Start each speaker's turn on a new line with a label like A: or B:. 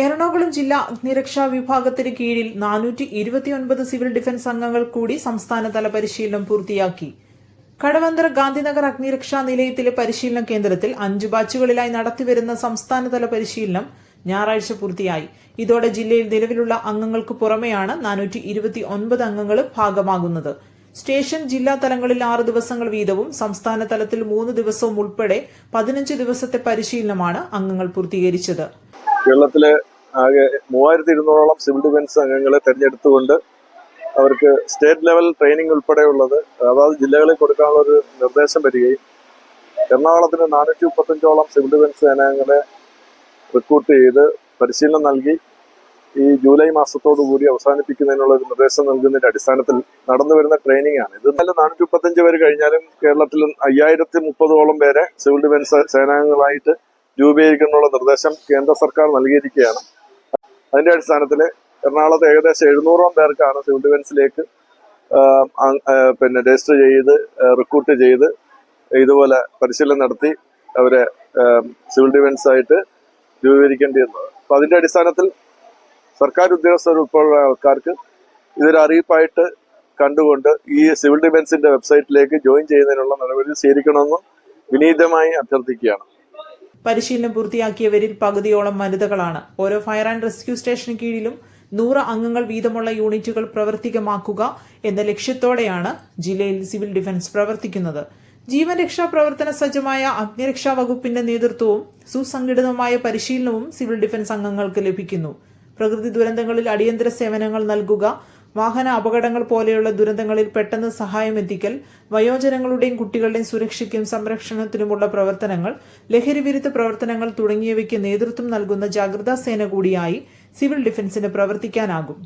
A: എറണാകുളം ജില്ലാ അഗ്നിരക്ഷാ വിഭാഗത്തിന് കീഴിൽ നാനൂറ്റി ഇരുപത്തിയൊൻപത് സിവിൽ ഡിഫൻസ് അംഗങ്ങൾ കൂടി സംസ്ഥാനതല പരിശീലനം പൂർത്തിയാക്കി. കടവന്തര ഗാന്ധിനഗർ അഗ്നിരക്ഷാ നിലയത്തിലെ പരിശീലന കേന്ദ്രത്തിൽ അഞ്ച് ബാച്ചുകളിലായി നടത്തിവരുന്ന സംസ്ഥാനതല പരിശീലനം ഞായറാഴ്ച പൂർത്തിയായി. ഇതോടെ ജില്ലയിൽ നിലവിലുള്ള അംഗങ്ങൾക്ക് പുറമെയാണ് നാനൂറ്റി ഇരുപത്തി ഒൻപത് അംഗങ്ങൾ ഭാഗമാകുന്നത്. സ്റ്റേഷൻ ജില്ലാ തലങ്ങളിൽ ആറ് ദിവസങ്ങൾ വീതവും സംസ്ഥാന തലത്തിൽ മൂന്ന് ദിവസവും ഉൾപ്പെടെ പതിനഞ്ച് ദിവസത്തെ പരിശീലനമാണ് അംഗങ്ങൾ പൂർത്തീകരിച്ചത്.
B: കേരളത്തിലെ ആകെ മൂവായിരത്തി ഇരുന്നൂറോളം സിവിൽ ഡിഫൻസ് അംഗങ്ങളെ തെരഞ്ഞെടുത്തുകൊണ്ട് അവർക്ക് സ്റ്റേറ്റ് ലെവൽ ട്രെയിനിങ് ഉൾപ്പെടെയുള്ളത് അതാത് ജില്ലകളിൽ കൊടുക്കാനുള്ള ഒരു നിർദ്ദേശം വരികയും എറണാകുളത്തിന് നാനൂറ്റി മുപ്പത്തഞ്ചോളം സിവിൽ ഡിഫൻസ് സേനാംഗങ്ങളെ റിക്രൂട്ട് ചെയ്ത് പരിശീലനം നൽകി. ഈ ജൂലൈ മാസത്തോടു കൂടി അവസാനിപ്പിക്കുന്നതിനുള്ള ഒരു നിർദ്ദേശം നൽകുന്നതിന്റെ അടിസ്ഥാനത്തിൽ നടന്നു വരുന്ന ട്രെയിനിങ് ആണ്. ഇത് നല്ല നാനൂറ്റി മുപ്പത്തഞ്ച് പേര് കഴിഞ്ഞാലും കേരളത്തിൽ അയ്യായിരത്തി മുപ്പതോളം പേരെ സിവിൽ ഡിഫൻസ് സേനാംഗങ്ങളായിട്ട് രൂപീകരിക്കാനുള്ള നിർദ്ദേശം കേന്ദ്ര സർക്കാർ നൽകിയിരിക്കുകയാണ്. അതിന്റെ അടിസ്ഥാനത്തിൽ എറണാകുളത്ത് ഏകദേശം എഴുന്നൂറോളം പേർക്കാണ് സിവിൽ ഡിഫൻസിലേക്ക് പിന്നെ രജിസ്റ്റർ ചെയ്ത് റിക്രൂട്ട് ചെയ്ത് ഇതുപോലെ പരിശീലനം നടത്തി അവരെ സിവിൽ ഡിഫൻസ് ആയിട്ട് രൂപീകരിക്കേണ്ടി വന്നത് അപ്പൊ അതിന്റെ അടിസ്ഥാനത്തിൽ സർക്കാർ ഉദ്യോഗസ്ഥർ ഉൾപ്പെടെയുള്ള ആൾക്കാർക്ക് ഇതൊരു അറിയിപ്പായിട്ട് കണ്ടുകൊണ്ട് ഈ സിവിൽ ഡിഫൻസിന്റെ വെബ്സൈറ്റിലേക്ക് ജോയിൻ ചെയ്യുന്നതിനുള്ള നടപടി സ്വീകരിക്കണമെന്ന് വിനീതമായി അഭ്യർത്ഥിക്കുകയാണ്.
A: പരിശീലനം പൂർത്തിയാക്കിയവരിൽ പകുതിയോളം വനിതകളാണ്. ഓരോ ഫയർ ആൻഡ് റെസ്ക്യൂ സ്റ്റേഷന് കീഴിലും നൂറ് അംഗങ്ങൾ വീതമുള്ള യൂണിറ്റുകൾ പ്രവർത്തികമാക്കുക എന്ന ലക്ഷ്യത്തോടെയാണ് ജില്ലയിൽ സിവിൽ ഡിഫൻസ് പ്രവർത്തിക്കുന്നത്. ജീവൻ രക്ഷാ പ്രവർത്തന സജ്ജമായ അഗ്നിരക്ഷാ വകുപ്പിന്റെ നേതൃത്വവും സുസംഘടിതമായ പരിശീലനവും സിവിൽ ഡിഫൻസ് അംഗങ്ങൾക്ക് ലഭിക്കുന്നു. പ്രകൃതി ദുരന്തങ്ങളിൽ അടിയന്തര സേവനങ്ങൾ നൽകുക വാഹന അപകടങ്ങൾ പോലെയുള്ള ദുരന്തങ്ങളിൽ പെട്ടെന്ന് സഹായം എത്തിക്കൽ വയോജനങ്ങളുടെയും കുട്ടികളുടെയും സുരക്ഷയ്ക്കും സംരക്ഷണത്തിനുമുള്ള പ്രവർത്തനങ്ങൾ ലഹരിവിരുദ്ധ പ്രവർത്തനങ്ങൾ തുടങ്ങിയവയ്ക്ക് നേതൃത്വം നൽകുന്ന ജാഗ്രതാ സേന കൂടിയായി സിവിൽ ഡിഫൻസിന് പ്രവർത്തിക്കാനാകും.